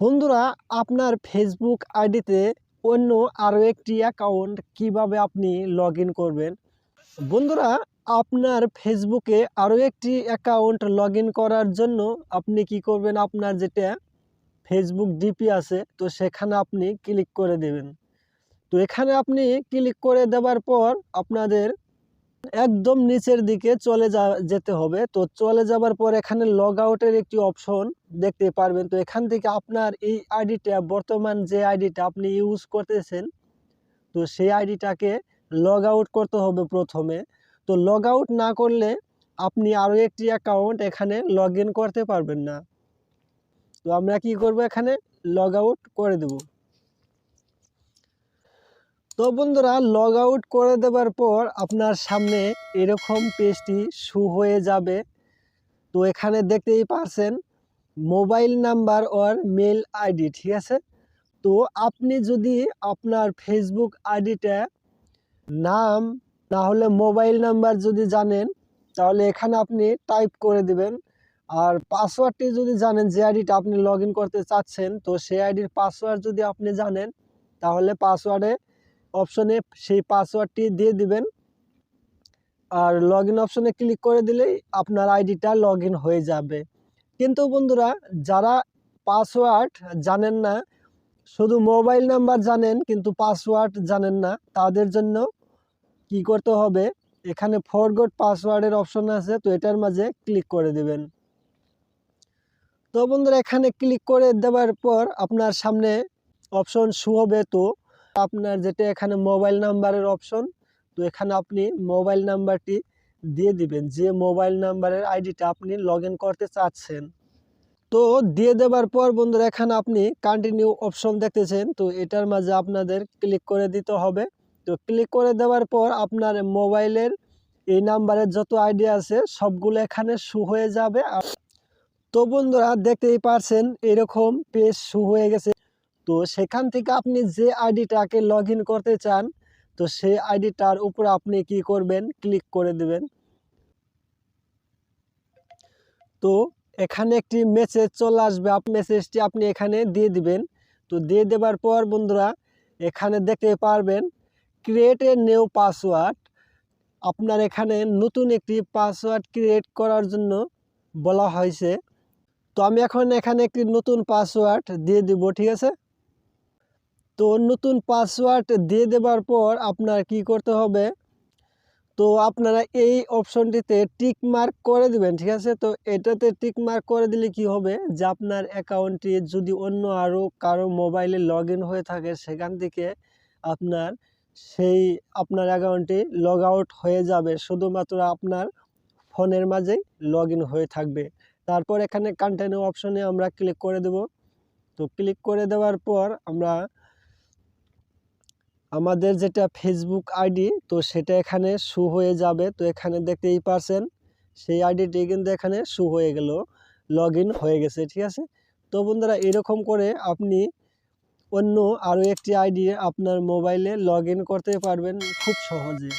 বন্ধুরা, আপনার ফেসবুক আইডিতে অন্য আরও একটি অ্যাকাউন্ট কীভাবে আপনি লগ করবেন? বন্ধুরা, আপনার ফেসবুকে আরও একটি অ্যাকাউন্ট লগ করার জন্য আপনি কি করবেন? আপনার যেটা ফেসবুক ডিপি আছে, তো সেখানে আপনি ক্লিক করে দেবেন। তো এখানে আপনি ক্লিক করে দেওয়ার পর আপনাদের একদম নিচের দিকে চলে যা, যেতে হবে। তো চলে যাবার পর এখানে লগ আউটের একটি অপশন দেখতে পারবেন। তো এখান থেকে আপনার এই আইডিটা, বর্তমান যে আইডিটা আপনি ইউজ করতেছেন, তো সেই আইডিটাকে লগ আউট করতে হবে প্রথমে। তো লগ আউট না করলে আপনি আরও একটি অ্যাকাউন্ট এখানে লগ করতে পারবেন না। তো আমরা কি করব এখানে? লগ আউট করে দেব। তো বন্ধুরা লগ আউট করে দেওয়ার পর আপনার সামনে এরকম পেজটি শু হয়ে যাবে। তো এখানে দেখতেই পারছেন mobile number or mail ID ঠিক আছে? তো আপনি যদি আপনার ফেসবুক আইডিটা নাম না হলে মোবাইল নাম্বার যদি জানেন, তাহলে এখানে আপনি টাইপ করে দিবেন। আর পাসওয়ার্ডটি যদি জানেন, যে আইডিটা আপনি লগ করতে চাচ্ছেন, তো সেই আইডির পাসওয়ার্ড যদি আপনি জানেন, তাহলে পাসওয়ার্ডে অপশনে সেই পাসওয়ার্ডটি দিয়ে দিবেন। আর লগ ইন অপশনে ক্লিক করে দিলেই আপনার আইডিটা লগ হয়ে যাবে। কিন্তু বন্ধুরা, যারা পাসওয়ার্ড জানেন না, শুধু মোবাইল নাম্বার জানেন কিন্তু পাসওয়ার্ড জানেন না, তাদের জন্য কি করতে হবে? এখানে ফরগট পাসওয়ার্ডের অপশন আছে, তো এটার মাঝে ক্লিক করে দিবেন। তো বন্ধুরা, এখানে ক্লিক করে দেওয়ার পর আপনার সামনে অপশন শু হবে। তো আপনার যেটা এখানে মোবাইল নাম্বারের অপশন তো এখানে আপনি মোবাইল নাম্বারটি দিয়ে দিবেন। যে মোবাইল নাম্বারের আইডিটা আপনি লগ করতে চাচ্ছেন। তো দিয়ে দেওয়ার পর বন্ধুরা, এখানে আপনি কন্টিনিউ অপশন দেখতেছেন, তো এটার মাঝে আপনাদের ক্লিক করে দিতে হবে। তো ক্লিক করে দেওয়ার পর আপনার মোবাইলের এই নাম্বারের যত আইডি আছে, সবগুলো এখানে শু হয়ে যাবে। তো বন্ধুরা, দেখতেই পারছেন, এরকম পেজ শু হয়ে গেছে। তো সেখান থেকে আপনি যে আইডিটাকে লগ করতে চান, তো সেই আইডিটার উপর আপনি কি করবেন? ক্লিক করে দেবেন। তো এখানে একটি মেসেজ চলে আসবে। আপ মেসেজটি আপনি এখানে দিয়ে দিবেন। তো দিয়ে দেবার পর বন্ধুরা, এখানে দেখতে পারবেন ক্রিয়েট এ নিউ পাসওয়ার্ড আপনার এখানে নতুন একটি পাসওয়ার্ড ক্রিয়েট করার জন্য বলা হয়েছে। তো আমি এখন এখানে একটি নতুন পাসওয়ার্ড দিয়ে দিব, ঠিক আছে? তো নতুন পাসওয়ার্ড দিয়ে দেবার পর আপনার কি করতে হবে? তো আপনারা এই অপশনটিতে টিক মার্ক করে দিবেন, ঠিক আছে? তো এটাতে টিক মার্ক করে দিলে কি হবে? যে আপনার অ্যাকাউন্টটি যদি অন্য আরও কারও মোবাইলে লগ হয়ে থাকে, সেখান থেকে আপনার সেই, আপনার অ্যাকাউন্টটি লগ আউট হয়ে যাবে। শুধুমাত্র আপনার ফোনের মাঝেই লগ হয়ে থাকবে। তারপর এখানে কন্টিনিউ অপশনে আমরা ক্লিক করে দেব। তো ক্লিক করে দেওয়ার পর আমরা আমাদের যেটা ফেসবুক আইডি তো সেটা এখানে শু হয়ে যাবে। তো এখানে দেখতেই পারছেন, সেই আইডিটি কিন্তু এখানে শু হয়ে গেল লগ হয়ে গেছে, ঠিক আছে? তো বন্ধুরা, এরকম করে আপনি অন্য আরও একটি আইডি আপনার মোবাইলে লগ করতে পারবেন খুব সহজে।